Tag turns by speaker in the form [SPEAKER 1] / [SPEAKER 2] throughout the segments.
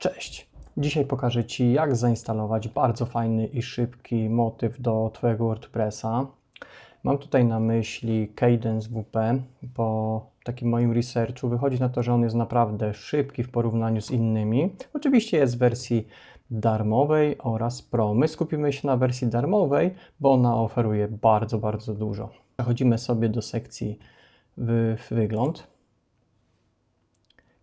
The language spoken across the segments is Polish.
[SPEAKER 1] Cześć! Dzisiaj pokażę Ci, jak zainstalować bardzo fajny i szybki motyw do Twojego WordPressa. Mam tutaj na myśli Cadence WP. Po takim moim researchu wychodzi na to, że on jest naprawdę szybki w porównaniu z innymi. Oczywiście jest w wersji darmowej oraz Pro. My skupimy się na wersji darmowej, bo ona oferuje bardzo, bardzo dużo. Przechodzimy sobie do sekcji w wygląd.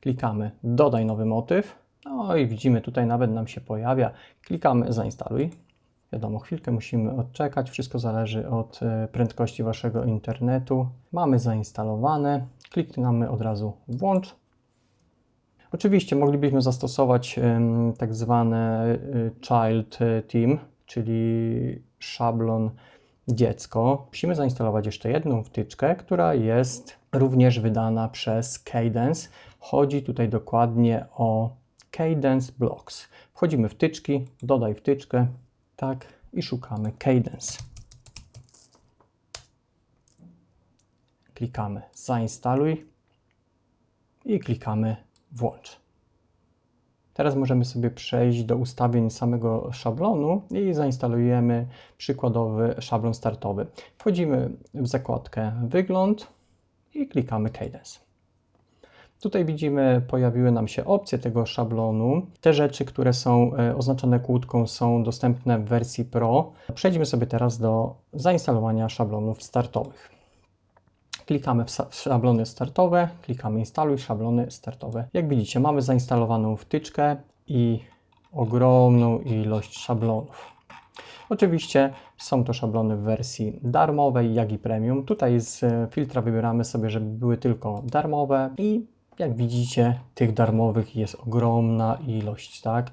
[SPEAKER 1] Klikamy dodaj nowy motyw. No i widzimy tutaj nawet nam się pojawia. Klikamy zainstaluj. Wiadomo, chwilkę musimy odczekać. Wszystko zależy od e, prędkości Waszego internetu. Mamy zainstalowane. Klikamy od razu włącz. Oczywiście moglibyśmy zastosować tak zwane e, child team, czyli szablon dziecko. Musimy zainstalować jeszcze jedną wtyczkę, która jest również wydana przez Cadence. Chodzi tutaj dokładnie o Cadence Blocks. Wchodzimy wtyczki, dodaj wtyczkę, tak, i szukamy Cadence. Klikamy zainstaluj i klikamy włącz. Teraz możemy sobie przejść do ustawień samego szablonu i zainstalujemy przykładowy szablon startowy. Wchodzimy w zakładkę wygląd i klikamy Cadence. Tutaj widzimy, pojawiły nam się opcje tego szablonu. Te rzeczy, które są e, oznaczone kłódką, są dostępne w wersji Pro. Przejdźmy sobie teraz do zainstalowania szablonów startowych. Klikamy w szablony startowe, klikamy instaluj szablony startowe. Jak widzicie, mamy zainstalowaną wtyczkę i ogromną ilość szablonów. Oczywiście są to szablony w wersji darmowej, jak i premium. Tutaj z e, filtra wybieramy sobie, żeby były tylko darmowe i jak widzicie, tych darmowych jest ogromna ilość, tak?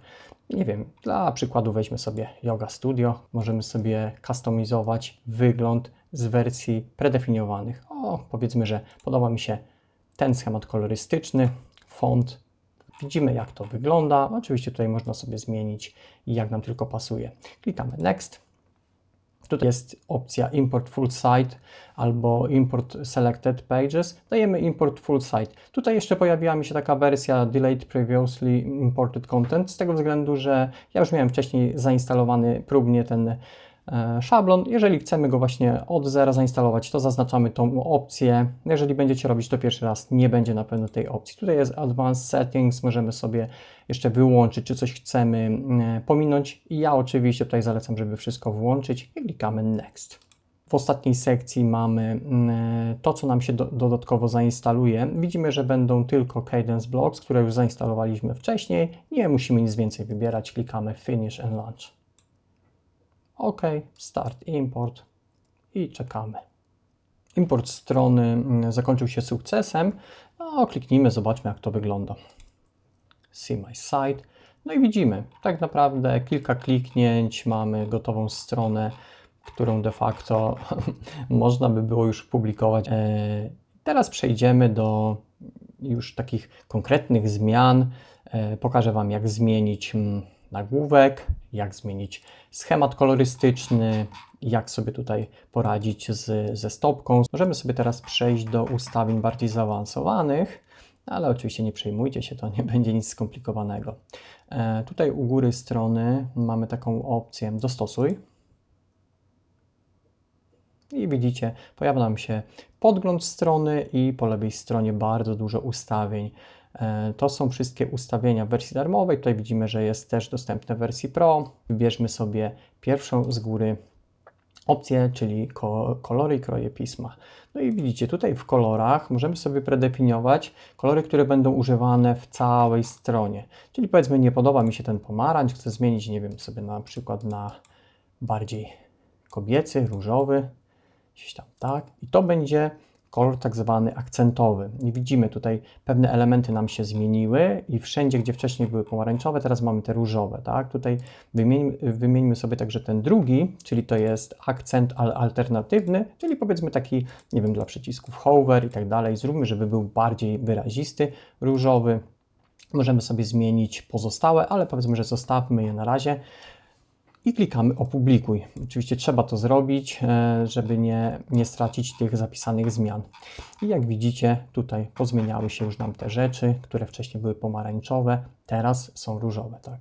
[SPEAKER 1] Nie wiem, dla przykładu weźmy sobie Yoga Studio. Możemy sobie kustomizować wygląd z wersji predefiniowanych. O, powiedzmy, że podoba mi się ten schemat kolorystyczny, font. Widzimy, jak to wygląda. Oczywiście tutaj można sobie zmienić, jak nam tylko pasuje. Klikamy Next. Tutaj jest opcja Import Full Site albo Import Selected Pages. Dajemy Import Full Site. Tutaj jeszcze pojawiła mi się taka wersja Delayed Previously Imported Content z tego względu, że ja już miałem wcześniej zainstalowany próbnie ten szablon. Jeżeli chcemy go właśnie od zera zainstalować, to zaznaczamy tą opcję. Jeżeli będziecie robić to pierwszy raz, nie będzie na pewno tej opcji. Tutaj jest Advanced Settings, możemy sobie jeszcze wyłączyć, czy coś chcemy e, pominąć. I ja oczywiście tutaj zalecam, żeby wszystko włączyć i klikamy Next. W ostatniej sekcji mamy e, to, co nam się do, dodatkowo zainstaluje. Widzimy, że będą tylko Cadence Blocks, które już zainstalowaliśmy wcześniej. Nie musimy nic więcej wybierać. Klikamy Finish and Launch. OK, Start Import i czekamy. Import strony mm, zakończył się sukcesem. No, kliknijmy, zobaczmy jak to wygląda. See My Site. No i widzimy, tak naprawdę kilka kliknięć, mamy gotową stronę, którą de facto można by było już publikować. E, teraz przejdziemy do już takich konkretnych zmian. E, pokażę Wam, jak zmienić mm, nagłówek, jak zmienić schemat kolorystyczny, jak sobie tutaj poradzić z, ze stopką. Możemy sobie teraz przejść do ustawień bardziej zaawansowanych, ale oczywiście nie przejmujcie się, to nie będzie nic skomplikowanego. E, tutaj u góry strony mamy taką opcję dostosuj. I widzicie, pojawia nam się podgląd strony i po lewej stronie bardzo dużo ustawień. E, to są wszystkie ustawienia wersji darmowej. Tutaj widzimy, że jest też dostępne w wersji Pro. Wybierzmy sobie pierwszą z góry opcję, czyli kolory i kroje pisma. No i widzicie, tutaj w kolorach możemy sobie predefiniować kolory, które będą używane w całej stronie. Czyli powiedzmy, nie podoba mi się ten pomarańcz, chcę zmienić, nie wiem, sobie na przykład na bardziej kobiecy, różowy, gdzieś tam, tak? I to będzie kolor tak zwany akcentowy. I widzimy tutaj pewne elementy nam się zmieniły i wszędzie, gdzie wcześniej były pomarańczowe, teraz mamy te różowe, tak? Tutaj wymieńmy, wymieńmy sobie także ten drugi, czyli to jest akcent alternatywny, czyli powiedzmy taki, nie wiem, dla przycisków hover i tak dalej. Zróbmy, żeby był bardziej wyrazisty, różowy. Możemy sobie zmienić pozostałe, ale powiedzmy, że zostawmy je na razie. I klikamy opublikuj. Oczywiście trzeba to zrobić, e, żeby nie, nie stracić tych zapisanych zmian. I jak widzicie, tutaj pozmieniały się już nam te rzeczy, które wcześniej były pomarańczowe, teraz są różowe. Tak?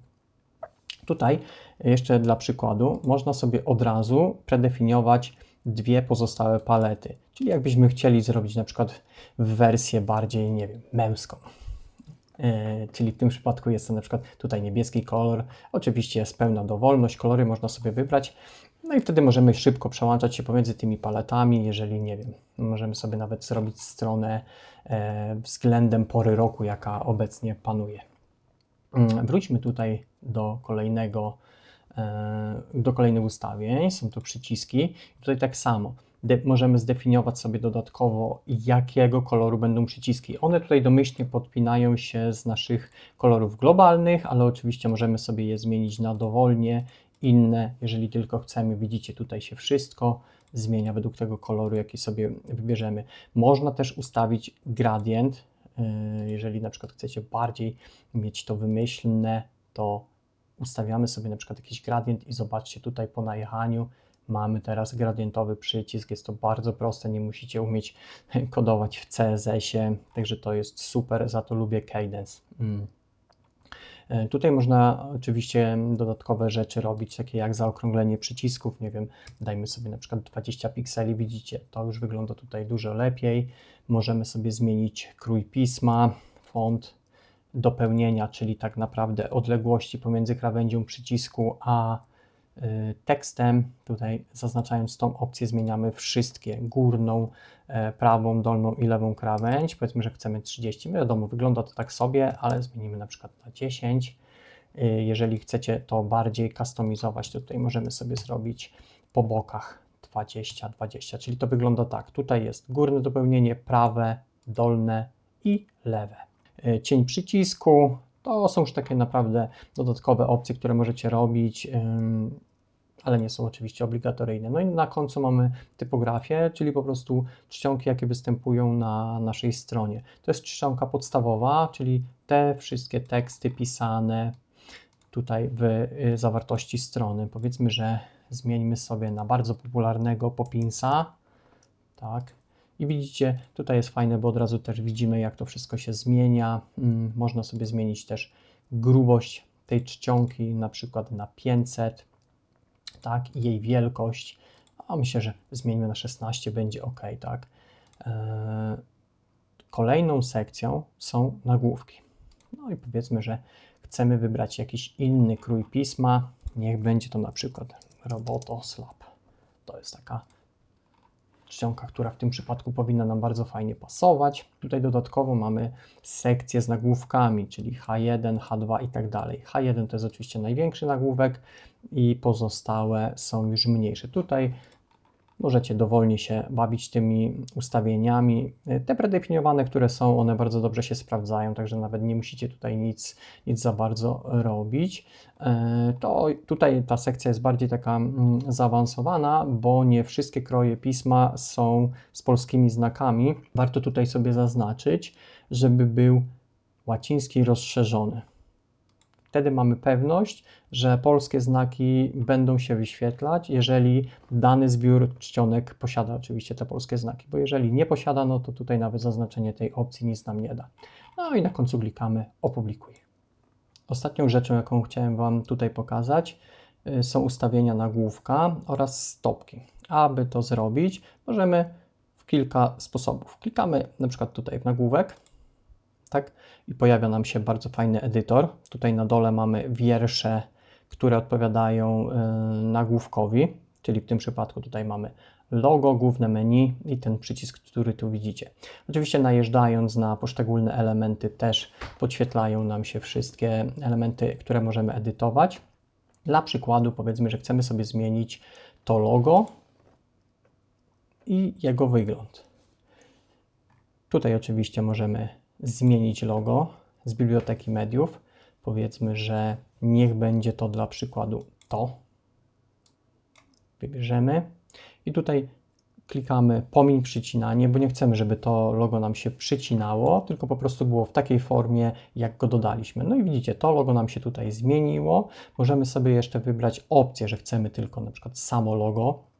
[SPEAKER 1] Tutaj jeszcze dla przykładu można sobie od razu predefiniować dwie pozostałe palety. Czyli jakbyśmy chcieli zrobić na przykład wersję bardziej, nie wiem, męską. Yy, czyli w tym przypadku jest to na przykład tutaj niebieski kolor. Oczywiście jest pełna dowolność, kolory można sobie wybrać. No i wtedy możemy szybko przełączać się pomiędzy tymi paletami, jeżeli nie wiem, możemy sobie nawet zrobić stronę e, względem pory roku, jaka obecnie panuje. Mm, Wróćmy tutaj do kolejnego, e, do kolejnych ustawień. Są tu przyciski. Tutaj tak samo. Możemy zdefiniować sobie dodatkowo, jakiego koloru będą przyciski. One tutaj domyślnie podpinają się z naszych kolorów globalnych, ale oczywiście możemy sobie je zmienić na dowolnie inne, jeżeli tylko chcemy. Widzicie, tutaj się wszystko zmienia według tego koloru, jaki sobie wybierzemy. Można też ustawić gradient, yy, jeżeli na przykład chcecie bardziej mieć to wymyślne, to ustawiamy sobie na przykład jakiś gradient i zobaczcie tutaj po najechaniu mamy teraz gradientowy przycisk, jest to bardzo proste, nie musicie umieć kodować w CSS-ie, także to jest super, za to lubię Cadence. Mm. E, Tutaj można oczywiście dodatkowe rzeczy robić, takie jak zaokrąglenie przycisków, nie wiem, dajmy sobie na przykład 20 pikseli, widzicie, to już wygląda tutaj dużo lepiej. Możemy sobie zmienić krój pisma, font, dopełnienia, czyli tak naprawdę odległości pomiędzy krawędzią przycisku a tekstem. Tutaj zaznaczając tą opcję zmieniamy wszystkie, górną, e, prawą, dolną i lewą krawędź. Powiedzmy, że chcemy 30. Wiadomo, wygląda to tak sobie, ale zmienimy na przykład na 10. Y, Jeżeli chcecie to bardziej customizować, to tutaj możemy sobie zrobić po bokach 20, 20, czyli to wygląda tak. Tutaj jest górne dopełnienie, prawe, dolne i lewe. Y, Cień przycisku to są już takie naprawdę dodatkowe opcje, które możecie robić, ale nie są oczywiście obligatoryjne. No i na końcu mamy typografię, czyli po prostu czcionki, jakie występują na naszej stronie. To jest czcionka podstawowa, czyli te wszystkie teksty pisane tutaj w y, zawartości strony. Powiedzmy, że zmieńmy sobie na bardzo popularnego Popinsa. Tak. I widzicie, tutaj jest fajne, bo od razu też widzimy, jak to wszystko się zmienia. Mm, Można sobie zmienić też grubość tej czcionki, na przykład na 500, tak, i jej wielkość. A myślę, że zmieńmy na 16, będzie ok, tak. Eee, Kolejną sekcją są nagłówki. No i powiedzmy, że chcemy wybrać jakiś inny krój pisma. Niech będzie to na przykład Robotoslab. To jest taka czcionka, która w tym przypadku powinna nam bardzo fajnie pasować. Tutaj dodatkowo mamy sekcję z nagłówkami, czyli H1, H2 i tak dalej. H1 to jest oczywiście największy nagłówek i pozostałe są już mniejsze. Tutaj możecie dowolnie się bawić tymi ustawieniami. Te predefiniowane, które są, one bardzo dobrze się sprawdzają, także nawet nie musicie tutaj nic, nic za bardzo robić. E, To tutaj ta sekcja jest bardziej taka mm, zaawansowana, bo nie wszystkie kroje pisma są z polskimi znakami. Warto tutaj sobie zaznaczyć, żeby był łaciński rozszerzony. Wtedy mamy pewność, że polskie znaki będą się wyświetlać, jeżeli dany zbiór czcionek posiada oczywiście te polskie znaki, bo jeżeli nie posiada, no to tutaj nawet zaznaczenie tej opcji nic nam nie da. No i na końcu klikamy opublikuj. Ostatnią rzeczą, jaką chciałem Wam tutaj pokazać, y, są ustawienia nagłówka oraz stopki. Aby to zrobić, możemy w kilka sposobów. Klikamy na przykład tutaj w nagłówek, tak? I pojawia nam się bardzo fajny edytor. Tutaj na dole mamy wiersze, które odpowiadają y, nagłówkowi, czyli w tym przypadku tutaj mamy logo, główne menu i ten przycisk, który tu widzicie. Oczywiście najeżdżając na poszczególne elementy też podświetlają nam się wszystkie elementy, które możemy edytować. Dla przykładu powiedzmy, że chcemy sobie zmienić to logo i jego wygląd. Tutaj oczywiście możemy zmienić logo z biblioteki mediów. Powiedzmy, że niech będzie to dla przykładu to. Wybierzemy i tutaj klikamy pomiń przycinanie, bo nie chcemy, żeby to logo nam się przycinało, tylko po prostu było w takiej formie, jak go dodaliśmy. No i widzicie, to logo nam się tutaj zmieniło. Możemy sobie jeszcze wybrać opcję, że chcemy tylko na przykład samo logo.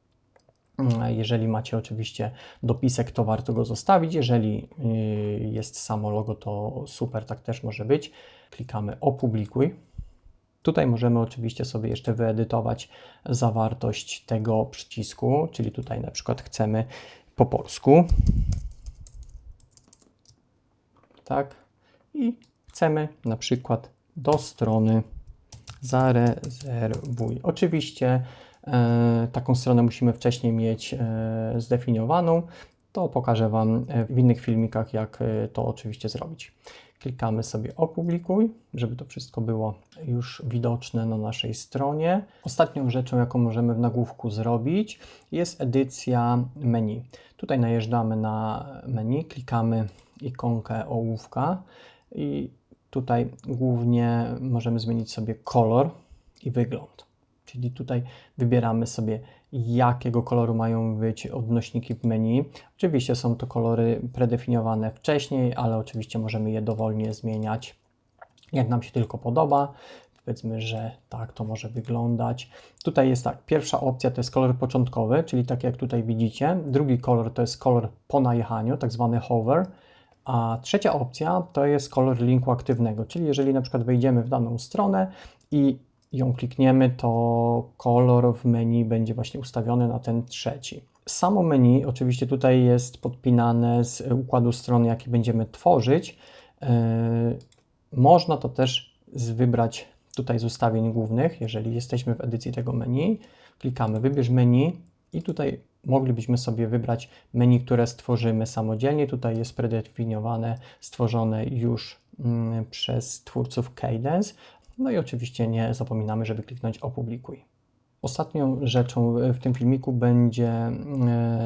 [SPEAKER 1] Jeżeli macie oczywiście dopisek, to warto go zostawić. Jeżeli yy, jest samo logo, to super, tak też może być. Klikamy opublikuj. Tutaj możemy oczywiście sobie jeszcze wyedytować zawartość tego przycisku, czyli tutaj na przykład chcemy po polsku. Tak. I chcemy na przykład do strony zarezerwuj. Oczywiście taką stronę musimy wcześniej mieć e, zdefiniowaną. To pokażę Wam w innych filmikach, jak e, to oczywiście zrobić. Klikamy sobie opublikuj, żeby to wszystko było już widoczne na naszej stronie. Ostatnią rzeczą, jaką możemy w nagłówku zrobić, jest edycja menu. Tutaj najeżdżamy na menu, klikamy ikonkę ołówka i tutaj głównie możemy zmienić sobie kolor i wygląd. Czyli tutaj wybieramy sobie, jakiego koloru mają być odnośniki w menu. Oczywiście są to kolory predefiniowane wcześniej, ale oczywiście możemy je dowolnie zmieniać, jak nam się tylko podoba. Powiedzmy, że tak to może wyglądać. Tutaj jest tak, pierwsza opcja to jest kolor początkowy, czyli tak jak tutaj widzicie. Drugi kolor to jest kolor po najechaniu, tak zwany hover. A trzecia opcja to jest kolor linku aktywnego, czyli jeżeli na przykład wejdziemy w daną stronę i ją klikniemy, to kolor w menu będzie właśnie ustawiony na ten trzeci. Samo menu oczywiście tutaj jest podpinane z układu stron, jaki będziemy tworzyć. Yy, można to też wybrać tutaj z ustawień głównych, jeżeli jesteśmy w edycji tego menu. Klikamy wybierz menu i tutaj moglibyśmy sobie wybrać menu, które stworzymy samodzielnie. Tutaj jest predefiniowane, stworzone już mm, przez twórców Cadence. No i oczywiście nie zapominamy, żeby kliknąć opublikuj. Ostatnią rzeczą w tym filmiku będzie e,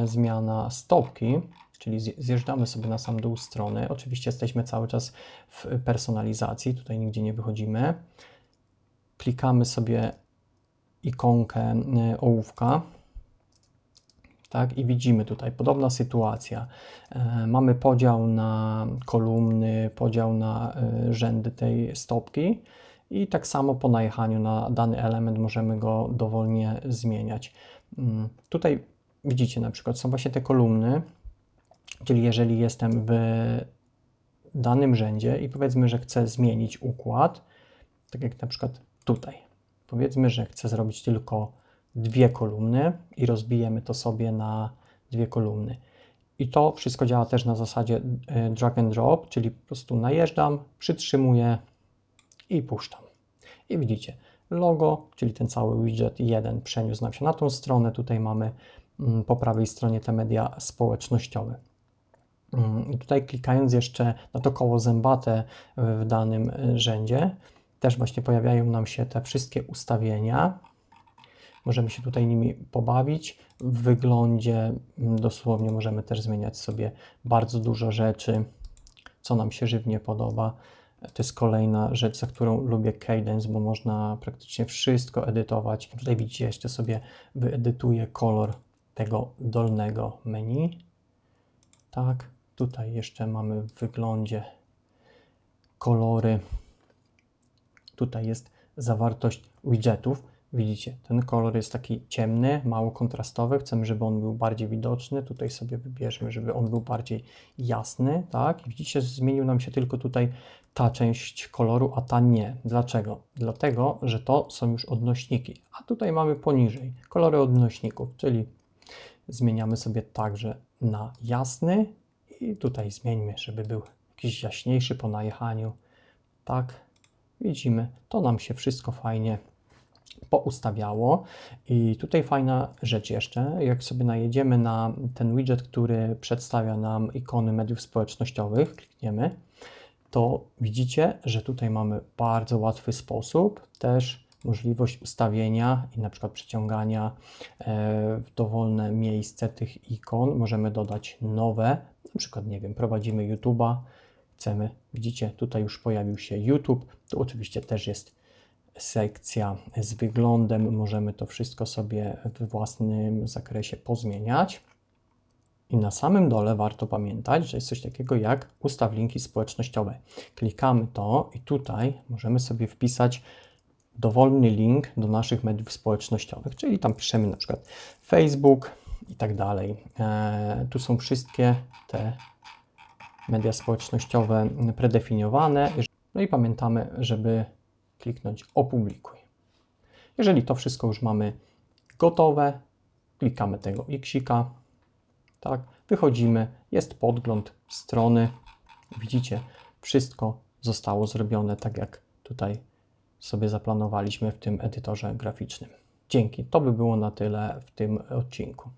[SPEAKER 1] zmiana stopki, czyli zjeżdżamy sobie na sam dół strony. Oczywiście jesteśmy cały czas w personalizacji, tutaj nigdzie nie wychodzimy. Klikamy sobie ikonkę e, ołówka. Tak, i widzimy tutaj podobna sytuacja. E, mamy podział na kolumny, podział na rzędy tej stopki i tak samo po najechaniu na dany element możemy go dowolnie zmieniać. Mm, tutaj widzicie na przykład są właśnie te kolumny, czyli jeżeli jestem w danym rzędzie i powiedzmy, że chcę zmienić układ, tak jak na przykład tutaj. Powiedzmy, że chcę zrobić tylko dwie kolumny i rozbijemy to sobie na dwie kolumny. I to wszystko działa też na zasadzie e, drag and drop, czyli po prostu najeżdżam, przytrzymuję i puszczam. I widzicie, logo, czyli ten cały widget 1 przeniósł nam się na tą stronę. Tutaj mamy mm, po prawej stronie te media społecznościowe. Mm, I tutaj klikając jeszcze na to koło zębate w danym y, rzędzie, też właśnie pojawiają nam się te wszystkie ustawienia. Możemy się tutaj nimi pobawić. W wyglądzie mm, dosłownie możemy też zmieniać sobie bardzo dużo rzeczy, co nam się żywnie podoba. To jest kolejna rzecz, za którą lubię Cadence, bo można praktycznie wszystko edytować. Tutaj widzicie, jeszcze sobie wyedytuję kolor tego dolnego menu. Tak, tutaj jeszcze mamy w wyglądzie kolory. Tutaj jest zawartość widgetów. Widzicie, ten kolor jest taki ciemny, mało kontrastowy. Chcemy, żeby on był bardziej widoczny. Tutaj sobie wybierzmy, żeby on był bardziej jasny. Tak, widzicie, zmienił nam się tylko tutaj ta część koloru, a ta nie. Dlaczego? Dlatego, że to są już odnośniki. A tutaj mamy poniżej kolory odnośników, czyli zmieniamy sobie także na jasny i tutaj zmieńmy, żeby był jakiś jaśniejszy po najechaniu. Tak, widzimy, to nam się wszystko fajnie poustawiało. I tutaj fajna rzecz jeszcze, jak sobie najedziemy na ten widget, który przedstawia nam ikony mediów społecznościowych, klikniemy, to widzicie, że tutaj mamy bardzo łatwy sposób, też możliwość ustawienia i na przykład przyciągania e, w dowolne miejsce tych ikon. Możemy dodać nowe, na przykład, nie wiem, prowadzimy YouTube'a, chcemy, widzicie, tutaj już pojawił się YouTube, tu oczywiście też jest sekcja z wyglądem, możemy to wszystko sobie w własnym zakresie pozmieniać. I na samym dole warto pamiętać, że jest coś takiego jak ustaw linki społecznościowe. Klikamy to i tutaj możemy sobie wpisać dowolny link do naszych mediów społecznościowych, czyli tam piszemy na przykład Facebook i tak dalej. E, tu są wszystkie te media społecznościowe predefiniowane. No i pamiętamy, żeby kliknąć opublikuj. Jeżeli to wszystko już mamy gotowe, klikamy tego xika, tak, wychodzimy, jest podgląd strony. Widzicie, wszystko zostało zrobione tak jak tutaj sobie zaplanowaliśmy w tym edytorze graficznym. Dzięki, to by było na tyle w tym odcinku.